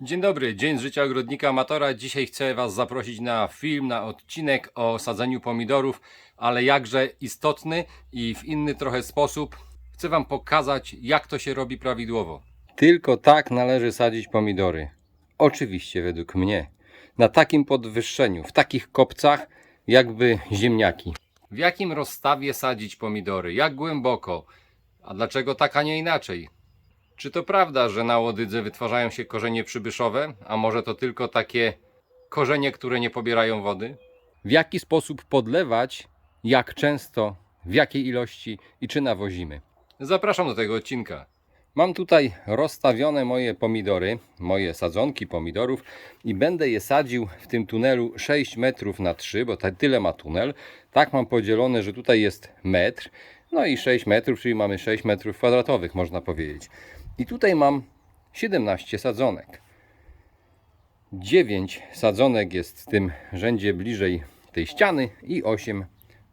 Dzień dobry, dzień z życia ogrodnika amatora. Dzisiaj chcę Was zaprosić na film, na odcinek o sadzeniu pomidorów, ale jakże istotny i w inny trochę sposób. Chcę Wam pokazać, jak to się robi prawidłowo. Tylko tak należy sadzić pomidory. Oczywiście, według mnie. Na takim podwyższeniu, w takich kopcach, jakby ziemniaki. W jakim rozstawie sadzić pomidory? Jak głęboko? A dlaczego tak, a nie inaczej? Czy to prawda, że na łodydze wytwarzają się korzenie przybyszowe, a może to tylko takie korzenie, które nie pobierają wody? W jaki sposób podlewać, jak często, w jakiej ilości i czy nawozimy? Zapraszam do tego odcinka. Mam tutaj rozstawione moje pomidory, moje sadzonki pomidorów i będę je sadził w tym tunelu 6 metrów na 3, bo tyle ma tunel. Tak mam podzielone, że tutaj jest metr, no i 6 metrów, czyli mamy 6 metrów kwadratowych, można powiedzieć. I tutaj mam 17 sadzonek. 9 sadzonek jest w tym rzędzie bliżej tej ściany i 8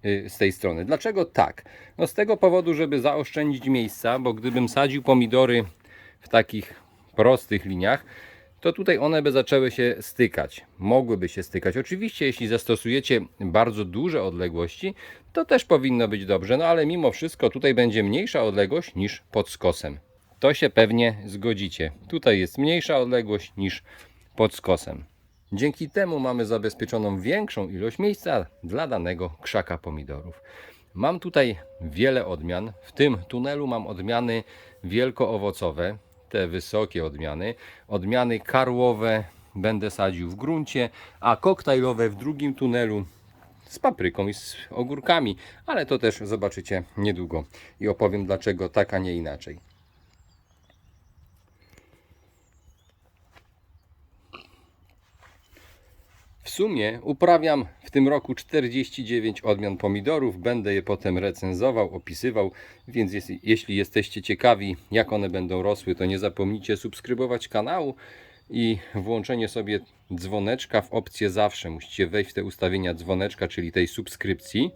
y, z tej strony. Dlaczego tak? No z tego powodu, żeby zaoszczędzić miejsca, bo gdybym sadził pomidory w takich prostych liniach, to tutaj one by zaczęły się stykać. Mogłyby się stykać. Oczywiście, jeśli zastosujecie bardzo duże odległości, to też powinno być dobrze, no ale mimo wszystko tutaj będzie mniejsza odległość niż pod skosem. To się pewnie zgodzicie. Tutaj jest mniejsza odległość niż pod skosem. Dzięki temu mamy zabezpieczoną większą ilość miejsca dla danego krzaka pomidorów. Mam tutaj wiele odmian. W tym tunelu mam odmiany wielkoowocowe, te wysokie odmiany. Odmiany karłowe będę sadził w gruncie, a koktajlowe w drugim tunelu z papryką i z ogórkami, ale to też zobaczycie niedługo i opowiem dlaczego tak, a nie inaczej. W sumie uprawiam w tym roku 49 odmian pomidorów. Będę je potem recenzował, opisywał, więc jest, jeśli jesteście ciekawi, jak one będą rosły, to nie zapomnijcie subskrybować kanału i włączenie sobie dzwoneczka w opcję zawsze. Musicie wejść w te ustawienia dzwoneczka, czyli tej subskrypcji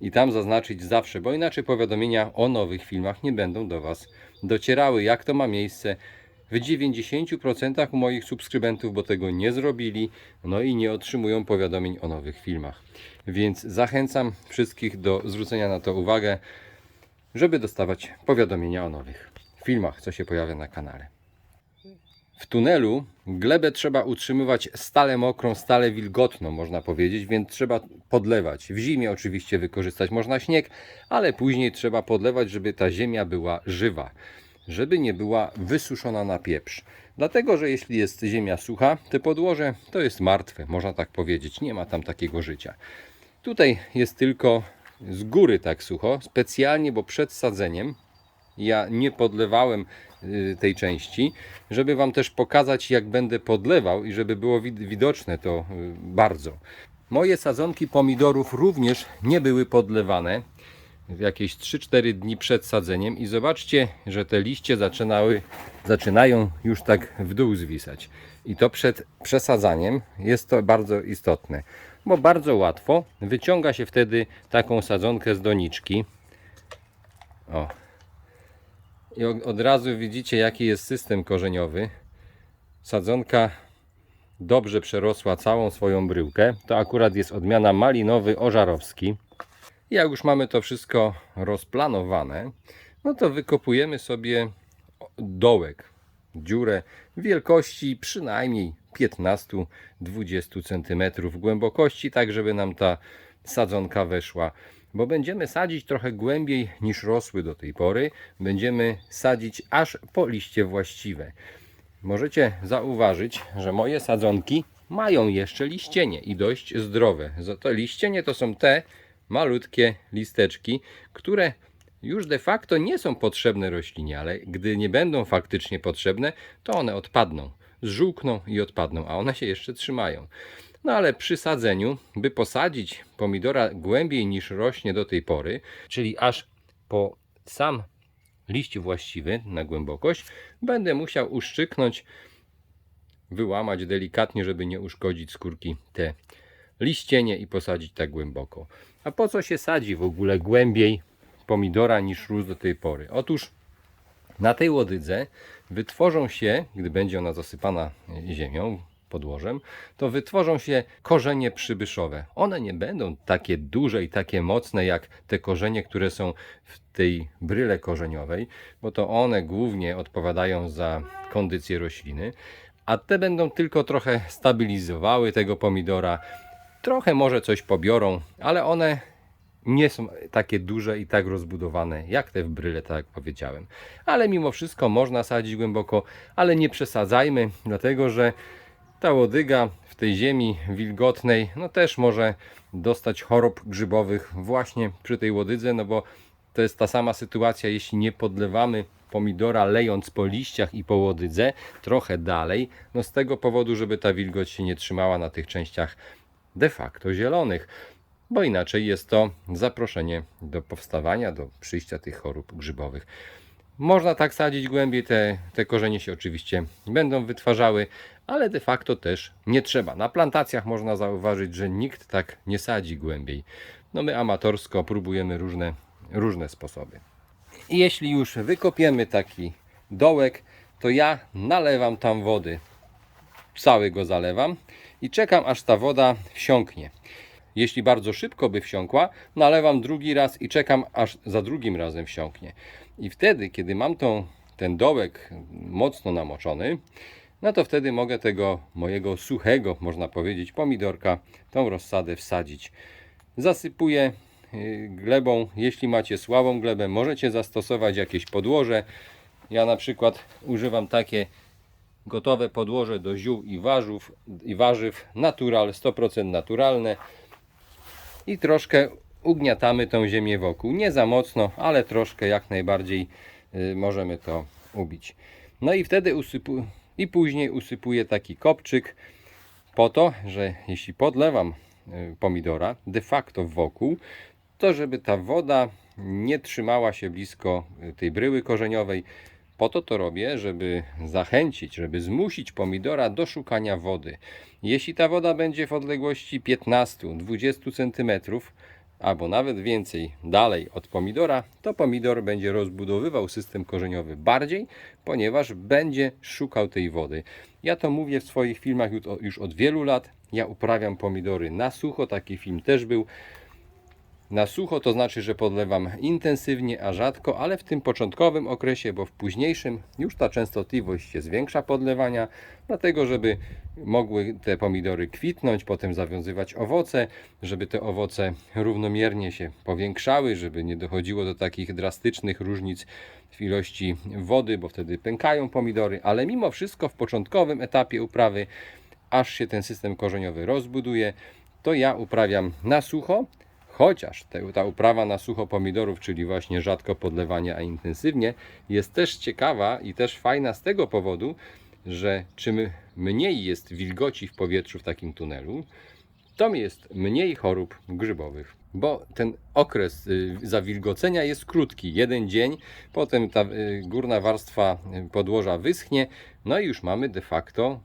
i tam zaznaczyć zawsze, bo inaczej powiadomienia o nowych filmach nie będą do Was docierały. Jak to ma miejsce? W 90% u moich subskrybentów, bo tego nie zrobili, no i nie otrzymują powiadomień o nowych filmach. Więc zachęcam wszystkich do zwrócenia na to uwagę, żeby dostawać powiadomienia o nowych filmach, co się pojawia na kanale. W tunelu glebę trzeba utrzymywać stale mokrą, stale wilgotną, można powiedzieć, więc trzeba podlewać. W zimie oczywiście wykorzystać można śnieg, ale później trzeba podlewać, żeby ta ziemia była żywa żeby nie była wysuszona na pieprz. Dlatego, że jeśli jest ziemia sucha, to podłoże to jest martwe, można tak powiedzieć, nie ma tam takiego życia. Tutaj jest tylko z góry tak sucho, specjalnie, bo przed sadzeniem ja nie podlewałem y, tej części, żeby Wam też pokazać, jak będę podlewał i żeby było wid- widoczne to y, bardzo. Moje sadzonki pomidorów również nie były podlewane w jakieś 3-4 dni przed sadzeniem i zobaczcie, że te liście zaczynały, zaczynają już tak w dół zwisać. I to przed przesadzaniem jest to bardzo istotne, bo bardzo łatwo wyciąga się wtedy taką sadzonkę z doniczki. O. I od razu widzicie, jaki jest system korzeniowy. Sadzonka dobrze przerosła całą swoją bryłkę. To akurat jest odmiana malinowy ożarowski. Jak już mamy to wszystko rozplanowane, no to wykopujemy sobie dołek, dziurę wielkości przynajmniej 15-20 cm głębokości, tak żeby nam ta sadzonka weszła. Bo będziemy sadzić trochę głębiej niż rosły do tej pory. Będziemy sadzić aż po liście właściwe. Możecie zauważyć, że moje sadzonki mają jeszcze liścienie i dość zdrowe. Za To liścienie to są te malutkie listeczki, które już de facto nie są potrzebne roślinie, ale gdy nie będą faktycznie potrzebne, to one odpadną, zżółkną i odpadną, a one się jeszcze trzymają. No ale przy sadzeniu, by posadzić pomidora głębiej niż rośnie do tej pory, czyli aż po sam liść właściwy na głębokość, będę musiał uszczyknąć, wyłamać delikatnie, żeby nie uszkodzić skórki te liścienie i posadzić tak głęboko. A po co się sadzi w ogóle głębiej pomidora niż rósł do tej pory? Otóż Na tej łodydze wytworzą się, gdy będzie ona zasypana ziemią, podłożem, to wytworzą się korzenie przybyszowe. One nie będą takie duże i takie mocne jak te korzenie, które są w tej bryle korzeniowej, bo to one głównie odpowiadają za kondycję rośliny, a te będą tylko trochę stabilizowały tego pomidora, trochę może coś pobiorą, ale one nie są takie duże i tak rozbudowane jak te w bryle, tak jak powiedziałem. Ale mimo wszystko można sadzić głęboko, ale nie przesadzajmy, dlatego że ta łodyga w tej ziemi wilgotnej, no też może dostać chorób grzybowych właśnie przy tej łodydze, no bo to jest ta sama sytuacja, jeśli nie podlewamy pomidora lejąc po liściach i po łodydze trochę dalej, no z tego powodu, żeby ta wilgoć się nie trzymała na tych częściach de facto zielonych, bo inaczej jest to zaproszenie do powstawania, do przyjścia tych chorób grzybowych. Można tak sadzić głębiej, te, te korzenie się oczywiście będą wytwarzały, ale de facto też nie trzeba. Na plantacjach można zauważyć, że nikt tak nie sadzi głębiej. No my amatorsko próbujemy różne, różne sposoby. I jeśli już wykopiemy taki dołek, to ja nalewam tam wody. Cały go zalewam i czekam aż ta woda wsiąknie. Jeśli bardzo szybko by wsiąkła, nalewam drugi raz i czekam aż za drugim razem wsiąknie. I wtedy, kiedy mam tą, ten dołek mocno namoczony, no to wtedy mogę tego mojego suchego, można powiedzieć, pomidorka, tą rozsadę wsadzić. Zasypuję y, glebą. Jeśli macie słabą glebę, możecie zastosować jakieś podłoże. Ja na przykład używam takie gotowe podłoże do ziół i warzyw, i warzyw natural, 100% naturalne i troszkę ugniatamy tą ziemię wokół. Nie za mocno, ale troszkę jak najbardziej y, możemy to ubić. No i wtedy usypu i później usypuję taki kopczyk po to, że jeśli podlewam y, pomidora de facto wokół, to żeby ta woda nie trzymała się blisko y, tej bryły korzeniowej. Po to to robię, żeby zachęcić, żeby zmusić pomidora do szukania wody. Jeśli ta woda będzie w odległości 15-20 cm, albo nawet więcej dalej od pomidora, to pomidor będzie rozbudowywał system korzeniowy bardziej, ponieważ będzie szukał tej wody. Ja to mówię w swoich filmach już od, wielu lat. Ja uprawiam pomidory na sucho, taki film też był. Na sucho to znaczy, że podlewam intensywnie, a rzadko, ale w tym początkowym okresie, bo w późniejszym już ta częstotliwość się zwiększa podlewania, dlatego żeby mogły te pomidory kwitnąć, potem zawiązywać owoce, żeby te owoce równomiernie się powiększały, żeby nie dochodziło do takich drastycznych różnic w ilości wody, bo wtedy pękają pomidory, ale mimo wszystko w początkowym etapie uprawy, aż się ten system korzeniowy rozbuduje, to ja uprawiam na sucho, Chociaż te, ta uprawa na sucho pomidorów, czyli właśnie rzadko podlewanie, a intensywnie, jest też ciekawa i też fajna z tego powodu, że czym mniej jest wilgoci w powietrzu w takim tunelu, tym jest mniej chorób grzybowych. Bo ten okres y, zawilgocenia jest krótki, jeden dzień, potem ta y, górna warstwa y, podłoża wyschnie, no i już mamy de facto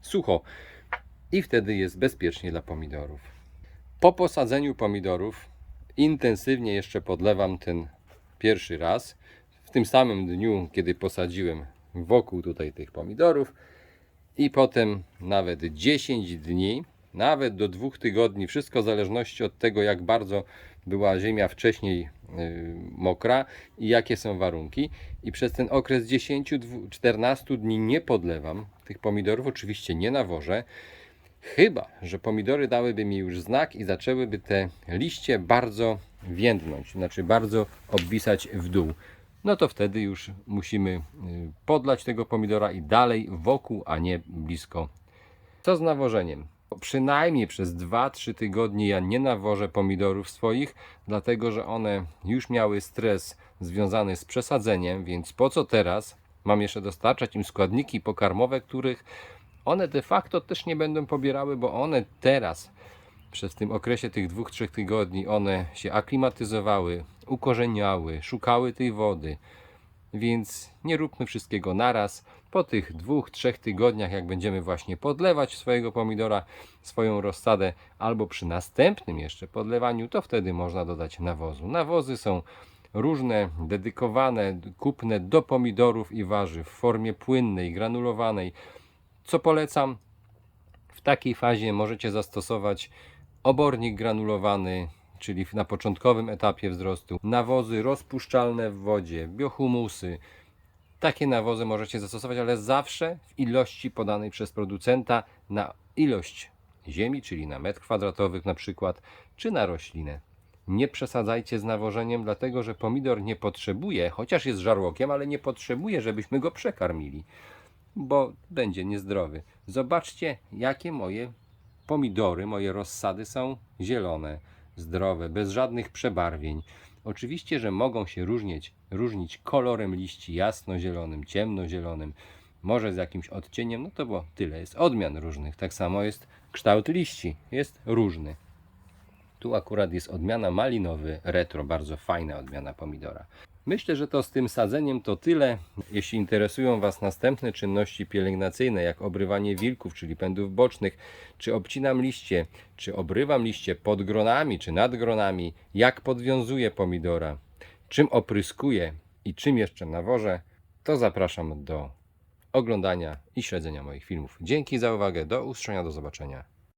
sucho. I wtedy jest bezpiecznie dla pomidorów. Po posadzeniu pomidorów intensywnie jeszcze podlewam ten pierwszy raz. W tym samym dniu, kiedy posadziłem wokół tutaj tych pomidorów i potem nawet 10 dni, nawet do dwóch tygodni, wszystko w zależności od tego, jak bardzo była ziemia wcześniej yy, mokra i jakie są warunki. I przez ten okres 10-14 dni nie podlewam tych pomidorów, oczywiście nie nawożę. Chyba, że pomidory dałyby mi już znak i zaczęłyby te liście bardzo więdnąć, znaczy bardzo obwisać w dół. No to wtedy już musimy y, podlać tego pomidora i dalej wokół, a nie blisko. Co z nawożeniem? Przynajmniej przez 2-3 tygodnie ja nie nawożę pomidorów swoich, dlatego że one już miały stres związany z przesadzeniem, więc po co teraz mam jeszcze dostarczać im składniki pokarmowe, których one de facto też nie będą pobierały, bo one teraz przez tym okresie tych dwóch, trzech tygodni one się aklimatyzowały, ukorzeniały, szukały tej wody. Więc nie róbmy wszystkiego naraz. Po tych dwóch, trzech tygodniach, jak będziemy właśnie podlewać swojego pomidora, swoją rozsadę, albo przy następnym jeszcze podlewaniu, to wtedy można dodać nawozu. Nawozy są różne dedykowane, kupne do pomidorów i warzyw w formie płynnej, granulowanej. Co polecam? W takiej fazie możecie zastosować obornik granulowany, czyli na początkowym etapie wzrostu, nawozy rozpuszczalne w wodzie, biohumusy. Takie nawozy możecie zastosować, ale zawsze w ilości podanej przez producenta na ilość ziemi, czyli na metr kwadratowy na przykład, czy na roślinę. Nie przesadzajcie z nawożeniem, dlatego że pomidor nie potrzebuje, chociaż jest żarłokiem, ale nie potrzebuje, żebyśmy go przekarmili, bo będzie niezdrowy. Zobaczcie, jakie moje pomidory, moje rozsady są zielone, zdrowe, bez żadnych przebarwień. Oczywiście, że mogą się różnić, różnić kolorem liści jasnozielonym, ciemnozielonym, może z jakimś odcieniem, no to bo tyle jest odmian różnych. Tak samo jest kształt liści, jest różny. Tu akurat jest odmiana malinowy retro, bardzo fajna odmiana pomidora. Myślę, że to z tym sadzeniem to tyle. Jeśli interesują Was następne czynności pielęgnacyjne, jak obrywanie wilków, czyli pędów bocznych, czy obcinam liście, czy obrywam liście pod gronami, czy nad gronami, jak podwiązuję pomidora, czym opryskuję i czym jeszcze nawożę, to zapraszam do oglądania i śledzenia moich filmów. Dzięki za uwagę, do usłyszenia, do zobaczenia.